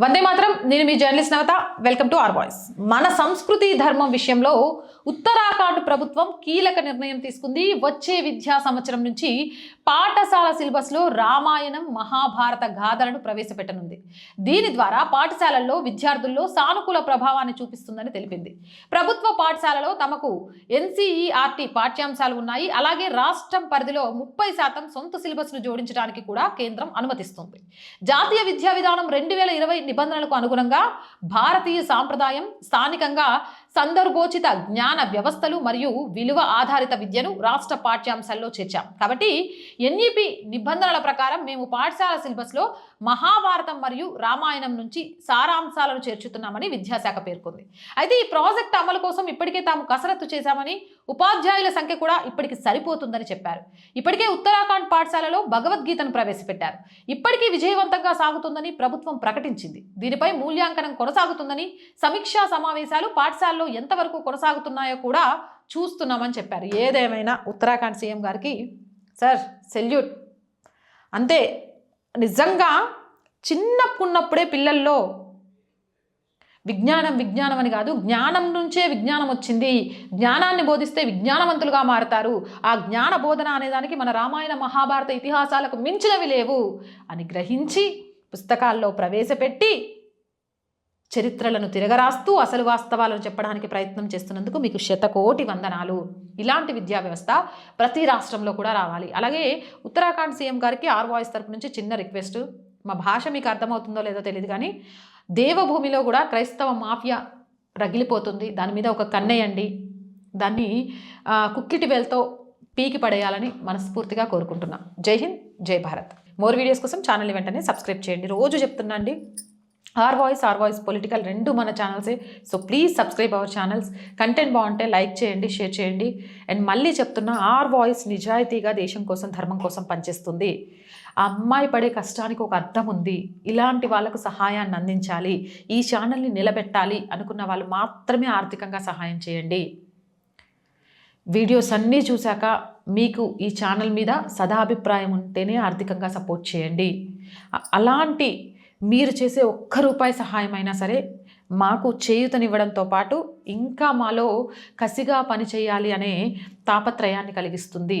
వందే మాత్రం. నేను మీ journalist Navata. Welcome to R voice మన సంస్కృతి ధర్మం విషయంలో ఉత్తరాఖండ్ ప్రభుత్వం కీలక నిర్ణయం తీసుకుంది. వచ్చే విద్యా సంవత్సరం నుంచి పాఠశాల సిలబస్లో రామాయణం మహాభారత గాథలను ప్రవేశపెట్టనుంది. దీని ద్వారా పాఠశాలల్లో విద్యార్థుల్లో సానుకూల ప్రభావాన్ని చూపిస్తుందని తెలిపింది. ప్రభుత్వ పాఠశాలలో తమకు ఎన్సీఈఆర్టీ పాఠ్యాంశాలు ఉన్నాయి. అలాగే రాష్ట్రం పరిధిలో ముప్పై శాతం సొంత సిలబస్ను జోడించడానికి కూడా కేంద్రం అనుమతిస్తుంది. జాతీయ విద్యా విధానం రెండు వేల ఇరవై నిబంధనలకు అనుగుణంగా భారతీయ సాంప్రదాయం స్థానికంగా సందర్భోచిత జ్ఞాన వ్యవస్థలు మరియు విలువ ఆధారిత విద్యను రాష్ట్ర పాఠ్యాంశాల్లో చేర్చాం. కాబట్టి ఎన్ఈపి నిబంధనల ప్రకారం మేము పాఠశాల సిలబస్లో మహాభారతం మరియు రామాయణం నుంచి సారాంశాలను చేర్చుతున్నామని విద్యాశాఖ పేర్కొంది. అయితే ఈ ప్రాజెక్ట్ అమలు కోసం ఇప్పటికే తాము కసరత్తు చేశామని ఉపాధ్యాయుల సంఖ్య కూడా ఇప్పటికి సరిపోతుందని చెప్పారు. ఇప్పటికే ఉత్తరాఖండ్ పాఠశాలలో భగవద్గీతను ప్రవేశపెట్టారు. ఇప్పటికీ విజయవంతంగా సాగుతుందని ప్రభుత్వం ప్రకటించింది. దీనిపై మూల్యాంకనం కొనసాగుతుందని సమీక్షా సమావేశాలు పాఠశాలలో ఎంతవరకు కొనసాగుతున్నాయో కూడా చూస్తున్నామని చెప్పారు. ఏదేమైనా ఉత్తరాఖండ్ సీఎం గారికి సార్ సెల్యూట్. అంతే నిజంగా చిన్నప్పుడున్నప్పుడే పిల్లల్లో విజ్ఞానం విజ్ఞానం అని కాదు జ్ఞానం నుంచే విజ్ఞానం వచ్చింది. జ్ఞానాన్ని బోధిస్తే విజ్ఞానవంతులుగా మారతారు. ఆ జ్ఞాన బోధన అనేదానికి మన రామాయణ మహాభారత ఇతిహాసాలకు మించినవి లేవు అని గ్రహించి పుస్తకాల్లో ప్రవేశపెట్టి చరిత్రలను తిరగరాస్తూ అసలు వాస్తవాలను చెప్పడానికి ప్రయత్నం చేస్తున్నందుకు మీకు శతకోటి వందనాలు. ఇలాంటి విద్యా వ్యవస్థ ప్రతి రాష్ట్రంలో కూడా రావాలి. అలాగే ఉత్తరాఖండ్ సీఎం గారికి ఆర్ వాయిస్ తరపు నుంచి చిన్న రిక్వెస్ట్. మా భాష మీకు అర్థమవుతుందో లేదో తెలియదు కానీ దేవభూమిలో కూడా క్రైస్తవ మాఫియా రగిలిపోతుంది. దాని మీద ఒక కన్నేయండి. దాన్ని కుక్కిటి వేలతో పీకి పడేయాలని మనస్ఫూర్తిగా కోరుకుంటున్నా. జై హింద్ జై భారత్. మోర్ వీడియోస్ కోసం ఛానల్ వెంటనే సబ్స్క్రైబ్ చేయండి. రోజు చెప్తున్నా అండి R voice R voice political రెండు మన ఛానల్సే so please subscribe our channels content బాగుంటే లైక్ చేయండి షేర్ చేయండి. అండ్ మళ్ళీ చెప్తున్నా ఆర్ వాయిస్ నిజాయితీగా దేశం కోసం ధర్మం కోసం పనిచేస్తుంది. ఆ అమ్మాయి పడే కష్టానికి ఒక అర్థం ఉంది. ఇలాంటి వాళ్ళకు సహాయాన్ని అందించాలి. ఈ ఛానల్ని నిలబెట్టాలి అనుకున్న వాళ్ళు మాత్రమే ఆర్థికంగా సహాయం చేయండి. వీడియోస్ అన్నీ చూశాక మీకు ఈ ఛానల్ మీద సదాభిప్రాయం ఉంటేనే ఆర్థికంగా సపోర్ట్ చేయండి. అలాంటి మీరు చేసే ఒక్క రూపాయి సహాయం అయినా సరే మాకు చేయూతనివ్వడంతో పాటు ఇంకా మాలో కసిగా పని చేయాలి అనే తాపత్రయాన్ని కలిగిస్తుంది.